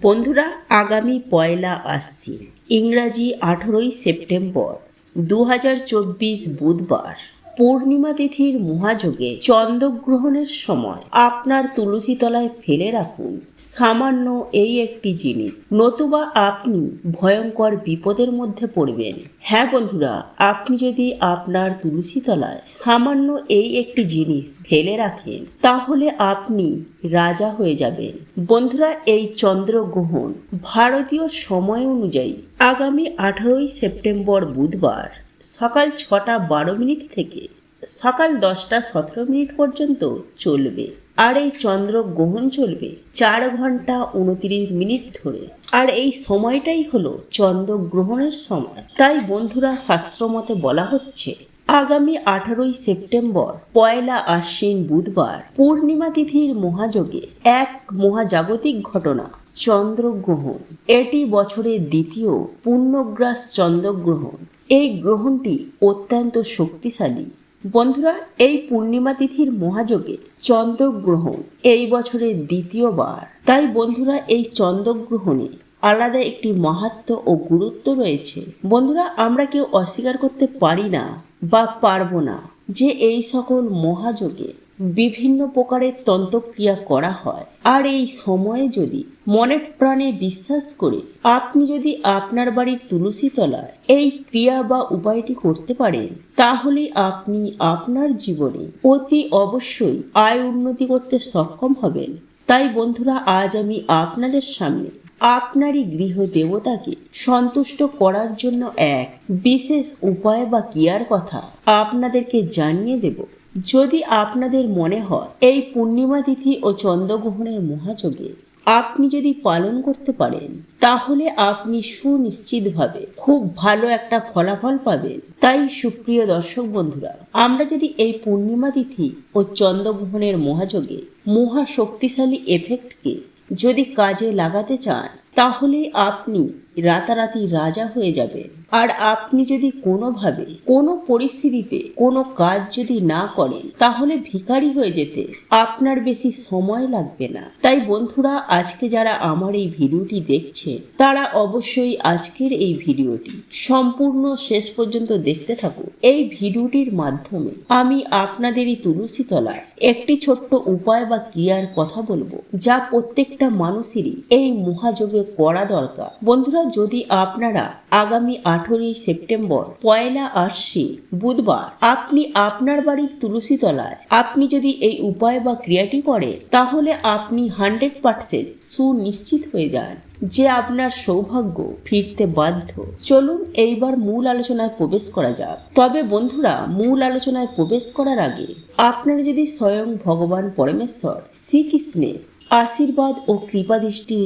বন্ধুরা আগামী পয়লা আসছে ইংরাজি আঠেরোই সেপ্টেম্বর দু হাজার চব্বিশ বুধবার। পূর্ণিমা তিথির মহাযোগে চন্দ্রগ্রহণের সময় আপনার তুলসী তলায় ফেলে রাখুন। সামান্য এই একটি জিনিস। নতুবা আপনি ভয়ঙ্কর বিপদের মধ্যে পড়বেন। হ্যাঁ বন্ধুরা, আপনি যদি আপনার তুলসী তলায় সামান্য এই একটি জিনিস ফেলে রাখেন, তাহলে আপনি রাজা হয়ে যাবেন। বন্ধুরা, এই চন্দ্রগ্রহণ ভারতীয় সময় অনুযায়ী আগামী আঠারোই সেপ্টেম্বর বুধবার সকাল ছটা বারো মিনিট থেকে সকাল দশটা সতেরো মিনিট পর্যন্ত চলবে। আর এই চন্দ্র গ্রহণ চলবে চার ঘণ্টা উনত্রিশ মিনিট ধরে। আর এই সময়টাই হলো চন্দ্র গ্রহণের সময়। তাই বন্ধুরা শাস্ত্রমতে বলা হচ্ছে, আগামী আঠারোই সেপ্টেম্বর, পয়লা আশ্বিন বুধবার পূর্ণিমা তিথির মহাযোগে এক মহাজাগতিক ঘটনা। চন্দ্রগ্রহণ। এটি বছরের দ্বিতীয় পূর্ণগ্রাস চন্দ্রগ্রহণ। এই গ্রহণটি অত্যন্ত শক্তিশালী। বন্ধুরা, এই পূর্ণিমা তিথির মহাযোগে চন্দ্রগ্রহণ এই বছরের দ্বিতীয়বার। তাই বন্ধুরা, এই চন্দ্রগ্রহণে আলাদা একটি মাহাত্ম ও গুরুত্ব রয়েছে। বন্ধুরা, আমরা কেউ অস্বীকার করতে পারি না বা পারব না যে এই সকল মহাযোগে বিভিন্ন প্রকারের তন্ত্রক্রিয়া করা হয়। আর এই সময়ে যদি মনে প্রাণে বিশ্বাস করে আপনি যদি আপনার বাড়ির তুলসী তলায় এই ক্রিয়া বা উপায়টি করতে পারেন, তাহলে আপনি আপনার জীবনে অতি অবশ্যই আয় উন্নতি করতে সক্ষম হবেন। তাই বন্ধুরা, আজ আমি আপনাদের সামনে আপনারই গৃহ দেবতাকে সন্তুষ্ট করার জন্য এক বিশেষ উপায় বা ক্রিয়ার কথা আপনাদেরকে জানিয়ে দেব। যদি আপনাদের মনে হয় এই পূর্ণিমা তিথি ও চন্দ্রগ্রহণের মহাযোগে আপনি যদি পালন করতে পারেন, তাহলে আপনি সুনিশ্চিতভাবে খুব ভালো একটা ফলাফল পাবেন। তাই সুপ্রিয় দর্শক বন্ধুরা, আমরা যদি এই পূর্ণিমা তিথি ও চন্দ্রগ্রহণের মহাযোগে মহা শক্তিশালী এফেক্টকে যদি কাজে লাগাতে চান তাহলে আপনি রাতারাতি রাজা হয়ে যাবেন আর আপনি যদি কোনোভাবে কোনো পরিস্থিতিতে কোনো কাজ যদি না করেন, তাহলে ভিখারি হয়ে যেতে আপনার বেশি সময় লাগবে না। তাই বন্ধুরা, আজকে যারা আমার এই ভিডিওটি দেখছে, তারা অবশ্যই আজকের এই ভিডিওটি সম্পূর্ণ শেষ পর্যন্ত দেখতে থাকুন। এই ভিডিওটির মাধ্যমে আমি আপনাদেরই তুলসী তলায় একটি ছোট্ট উপায় বা ক্রিয়ার কথা বলব, যা প্রত্যেকটা মানুষেরই এই মহাযোগে করা দরকার। বন্ধুরা যদি আপনারা আগামী আঠেরোই সেপ্টেম্বর পয়লা আশ্বিন বুধবার আপনি আপনার বাড়ির তুলসী তলায় আপনি যদি এই উপায় বা ক্রিয়াটি করেন, তাহলে আপনি হান্ড্রেড পার্সেন্ট সুনিশ্চিত হয়ে যান যে আপনার সৌভাগ্য ফিরতে বাধ্য। চলুন এইবার মূল আলোচনায় প্রবেশ করা যাক। তবে বন্ধুরা, মূল আলোচনায় প্রবেশ করার আগে আপনারা যদি স্বয়ং ভগবান পরমেশ্বর শ্রীকৃষ্ণের আশীর্বাদ ও কৃপাদৃষ্টি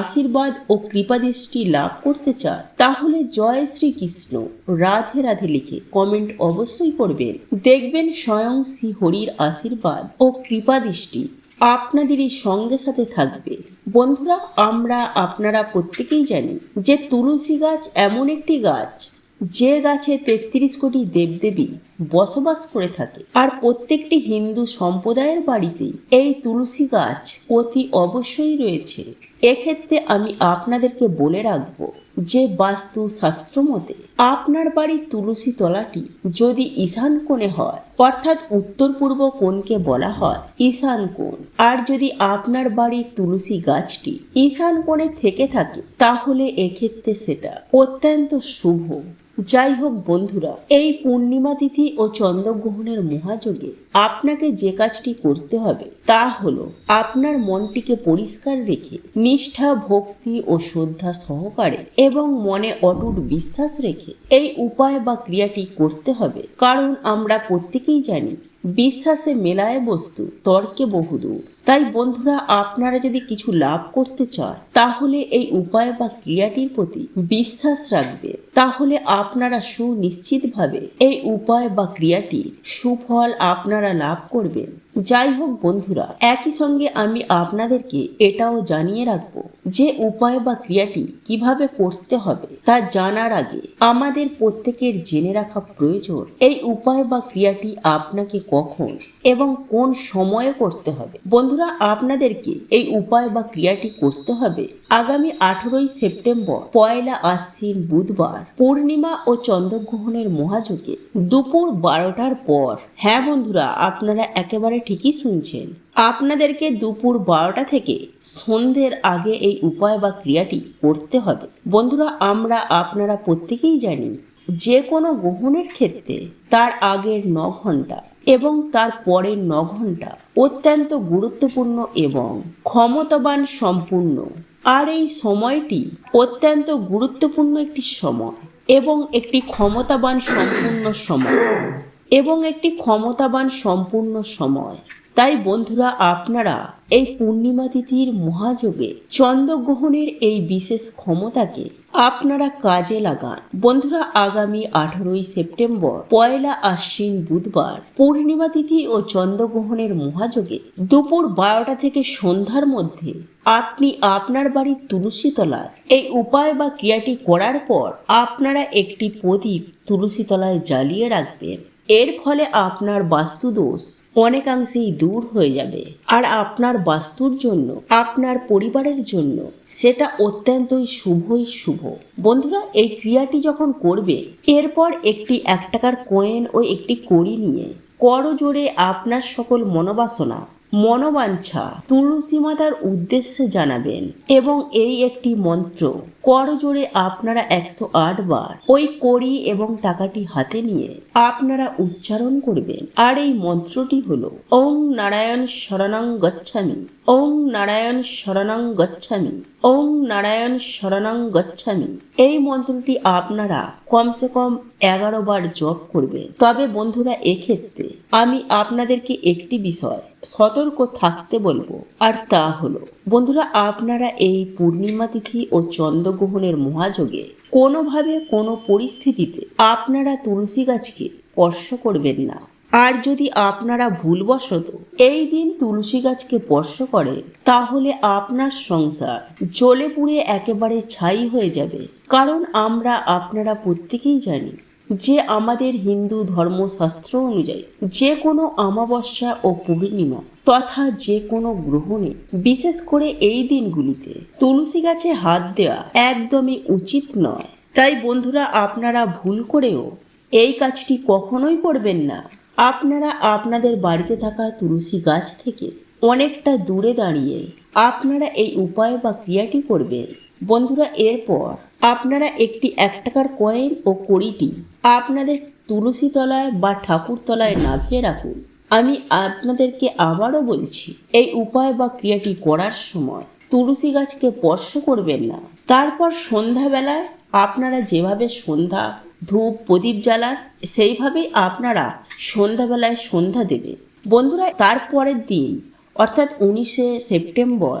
আশীর্বাদ ও কৃপাদৃষ্টি লাভ করতে চান, তাহলে জয় শ্রীকৃষ্ণ। রাধে রাধে লিখে কমেন্ট অবশ্যই করবেন। দেখবেন স্বয়ং শ্রী হরির আশীর্বাদ ও কৃপাদৃষ্টি আপনাদেরই সঙ্গে সাথে থাকবে। বন্ধুরা, আমরা আপনারা প্রত্যেকেই জানি যে তুলসী গাছ এমন একটি গাছ, যে গাছে তেত্রিশ কোটি দেবদেবী বসবাস করে থাকে। আর প্রত্যেকটি হিন্দু সম্প্রদায়ের বাড়িতে এই তুলসী গাছ অতি অবশ্যই রয়েছে। এক্ষেত্রে আমি আপনাদেরকে বলে রাখব যে বাস্তু শাস্ত্র মতে আপনার বাড়ির তুলসী তলাটি যদি ঈশান কোণে হয়, অর্থাৎ উত্তর পূর্ব কোণকে বলা হয় ঈশান কোণ, আর যদি আপনার বাড়ির তুলসী গাছটি ঈশান কোণে থেকে থাকে, তাহলে এক্ষেত্রে সেটা অত্যন্ত শুভ। যাই হোক বন্ধুরা, এই পূর্ণিমা তিথি ও চন্দ্রগ্রহণের মহাযোগে আপনাকে যে কাজটি করতে হবে তা হল আপনার মনটিকে পরিষ্কার রেখে নিষ্ঠা, ভক্তি ও শ্রদ্ধা সহকারে এবং মনে অটুট বিশ্বাস রেখে এই উপায় বা ক্রিয়াটি করতে হবে। কারণ আমরা প্রত্যেকেই জানি বিশ্বাসে মেলায় বস্তু, তর্কে বহুদূর। তাই বন্ধুরা, আপনারা যদি কিছু লাভ করতে চান, তাহলে এই উপায় বা ক্রিয়াটির প্রতি বিশ্বাস রাখবে। তাহলে আপনারা সুনিশ্চিতভাবে এই উপায় বা ক্রিয়াটির সুফল আপনারা লাভ করবেন। যাই হোক বন্ধুরা, একই সঙ্গে আমি আপনাদেরকে এটাও জানিয়ে রাখব যে উপায় বা ক্রিয়াটি কীভাবে করতে হবে তা জানার আগে আমাদের প্রত্যেকের জেনে রাখা প্রয়োজন, এই উপায় বা ক্রিয়াটি আপনাকে কখন এবং কোন সময়ে করতে হবে। বন্ধুরা, আপনাদেরকে এই উপায় বা ক্রিয়াটি করতে হবে আগামী আঠেরোই সেপ্টেম্বর, পয়লা আশ্বিন বুধবার, পূর্ণিমা ও চন্দ্রগ্রহণের মহাযোগে দুপুর বারোটার পর। হ্যাঁ বন্ধুরা, আপনারা একেবারে ঠিকই শুনছেন। আপনাদেরকে দুপুর বারোটা থেকে সন্ধ্যের আগে এই উপায় বা ক্রিয়াটি করতে হবে। বন্ধুরা, আমরা আপনারা প্রত্যেকেই জানি, যে কোনো গ্রহণের ক্ষেত্রে তার আগের ন ঘণ্টা এবং তার পরের ন ঘণ্টা অত্যন্ত গুরুত্বপূর্ণ এবং ক্ষমতাবান সম্পূর্ণ। আর এই সময়টি অত্যন্ত গুরুত্বপূর্ণ একটি সময় এবং একটি ক্ষমতাবান সম্পূর্ণ সময়। এবং একটি ক্ষমতাবান সম্পূর্ণ সময়। তাই বন্ধুরা, আপনারা এই পূর্ণিমা তিথির মহাযোগে চন্দ্রগ্রহণের এই বিশেষ ক্ষমতাকে আপনারা কাজে লাগান। বন্ধুরা, আগামী আঠারোই সেপ্টেম্বর, পয়লা আশ্বিন বুধবার পূর্ণিমা তিথি ও চন্দ্রগ্রহণের মহাযোগে দুপুর বারোটা থেকে সন্ধ্যার মধ্যে আপনি আপনার বাড়ির তুলসী তলায় এই উপায় বা ক্রিয়াটি করার পর আপনারা একটি প্রদীপ তুলসী তলায় জ্বালিয়ে রাখবেন। এর ফলে আপনার বাস্তুদোষ অনেকাংশেই দূর হয়ে যাবে। আর আপনার বাস্তুর জন্য, আপনার পরিবারের জন্য সেটা অত্যন্তই শুভই শুভ। বন্ধুরা, এই ক্রিয়াটি যখন করবে, এরপর একটি এক টাকার কয়েন ও একটি কড়ি নিয়ে করজোড়ে আপনার সকল মনোবাসনা মনোবাঞ্ছা তুলসী মাতার উদ্দেশ্যে জানাবেন। এবং এই একটি মন্ত্র করজোড়ে আপনারা একশো আট বার ওই করি এবং টাকাটি হাতে নিয়ে আপনারা উচ্চারণ করবেন। আর এই মন্ত্রটি হল, ওং নারায়ণ শরণাং গচ্ছামি ওং নারায়ণ শরণং গচ্ছামি ওং নারায়ণ শরণং গচ্ছামি। এই মন্ত্রটি আপনারা কমসে কম এগারো বার জপ করবে। তবে বন্ধুরা, এক্ষেত্রে আমি আপনাদেরকে একটি বিষয় সতর্ক থাকতে বলব, আর তা হলো, বন্ধুরা, আপনারা এই পূর্ণিমা তিথি ও চন্দ্রগ্রহণের মহাযোগে কোনোভাবে কোনো পরিস্থিতিতে আপনারা তুলসী গাছকে স্পর্শ করবেন না। আর যদি আপনারা ভুলবশত এই দিন তুলসী গাছকে স্পর্শ করেন, তাহলে আপনার সংসার জ্বলে পুড়ে একেবারে ছাই হয়ে যাবে। কারণ আমরা আপনারা প্রত্যেকেই জানি যে আমাদের হিন্দু ধর্মশাস্ত্র অনুযায়ী যে কোনো অমাবস্যা ও পূর্ণিমা তথা যে কোনো গ্রহণে, বিশেষ করে এই দিনগুলিতে তুলসী গাছে হাত দেওয়া একদমই উচিত নয়। তাই বন্ধুরা, আপনারা ভুল করেও এই কাজটি কখনোই করবেন না। আপনারা আপনাদের বাড়িতে থাকা তুলসী গাছ থেকে অনেকটা দূরে দাঁড়িয়ে আপনারা এই উপায় বা ক্রিয়াটি করবেন। বন্ধুরা, এরপর আপনারা একটি এক টাকার কয়েন ও কড়িটি আপনাদের তুলসী তলায় বা ঠাকুর তলায় নাভিয়ে রাখুন। আমি আপনাদেরকে আবারও বলছি, এই উপায় বা ক্রিয়াটি করার সময় তুলসী গাছকে স্পর্শ করবেন না। তারপর সন্ধ্যাবেলায় আপনারা যেভাবে সন্ধ্যা ধূপ প্রদীপ জ্বালান সেইভাবেই আপনারা সন্ধ্যাবেলায় সন্ধ্যা দেবে। বন্ধুরা তারপরের দিন অর্থাৎ উনিশে সেপ্টেম্বর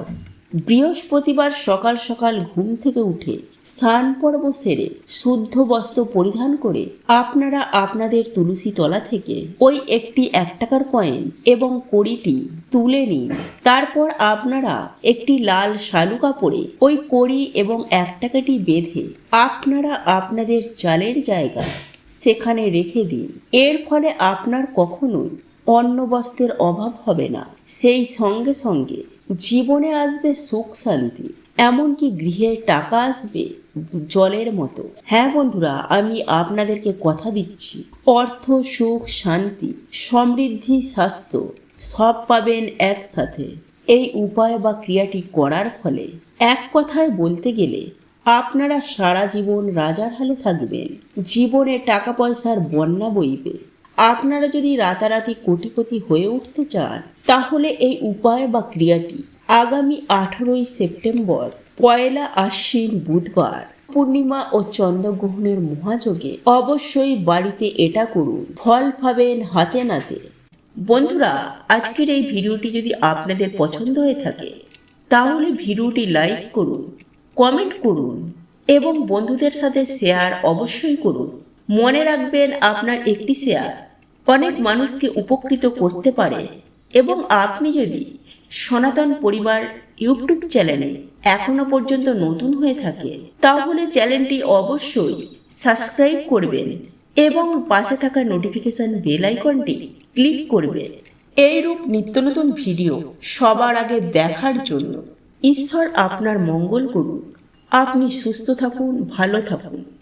বৃহস্পতিবার সকাল সকাল ঘুম থেকে উঠে স্নান পর্ব সেরে শুদ্ধ বস্ত্র পরিধান করে আপনারা আপনাদের তুলসী তলা থেকে ওই একটি এক টাকার কয়েন এবং কড়িটি তুলে নিন। তারপর আপনারা একটি লাল শালু কাপড়ে ওই কড়ি এবং এক টাকাটি বেঁধে আপনারা আপনাদের চালের জায়গায় সেখানে রেখে দিন। এর ফলে আপনার কখনোই অন্ন বস্ত্রের অভাব হবে না। সেই সঙ্গে সঙ্গে জীবনে আসবে সুখ শান্তি, এমনকি গৃহে টাকা আসবে জলের মতো। হ্যাঁ বন্ধুরা, আমি আপনাদেরকে কথা দিচ্ছি। অর্থ, সুখ, শান্তি, সমৃদ্ধি, স্বাস্থ্য, সব পাবেন একসাথে। এই উপায় বা ক্রিয়াটি করার ফলে এক কথায় বলতে গেলে, আপনারা সারা জীবন রাজার হালে থাকবেন। জীবনে টাকা পয়সার বন্যা বইবে। আপনারা যদি রাতারাতি কোটিপতি হয়ে উঠতে চান, তাহলে এই উপায় বা ক্রিয়াটি আগামী আঠারোই সেপ্টেম্বর, পয়লা আশ্বিন বুধবার, পূর্ণিমা ও চন্দ্রগ্রহণের মহাযোগে অবশ্যই বাড়িতে এটা করুন। ফল পাবেন হাতে নাতে। বন্ধুরা, আজকের এই ভিডিওটি যদি আপনাদের পছন্দ হয়ে থাকে, তাহলে ভিডিওটি লাইক করুন, কমেন্ট করুন এবং বন্ধুদের সাথে শেয়ার অবশ্যই করুন। মনে রাখবেন, আপনার একটি শেয়ার অনেক মানুষকে উপকৃত করতে পারে। এবং আপনি যদি সনাতন পরিবার ইউটিউব চ্যানেলে এখনও পর্যন্ত নতুন হয়ে থাকে, তাহলে চ্যানেলটি অবশ্যই সাবস্ক্রাইব করবেন এবং পাশে থাকা নোটিফিকেশন বেল আইকনটি ক্লিক করবেন। এইরূপ নিত্য নতুন ভিডিও সবার আগে দেখার জন্য ঈশ্বর আপনার মঙ্গল করুন। আপনি সুস্থ থাকুন, ভালো থাকুন।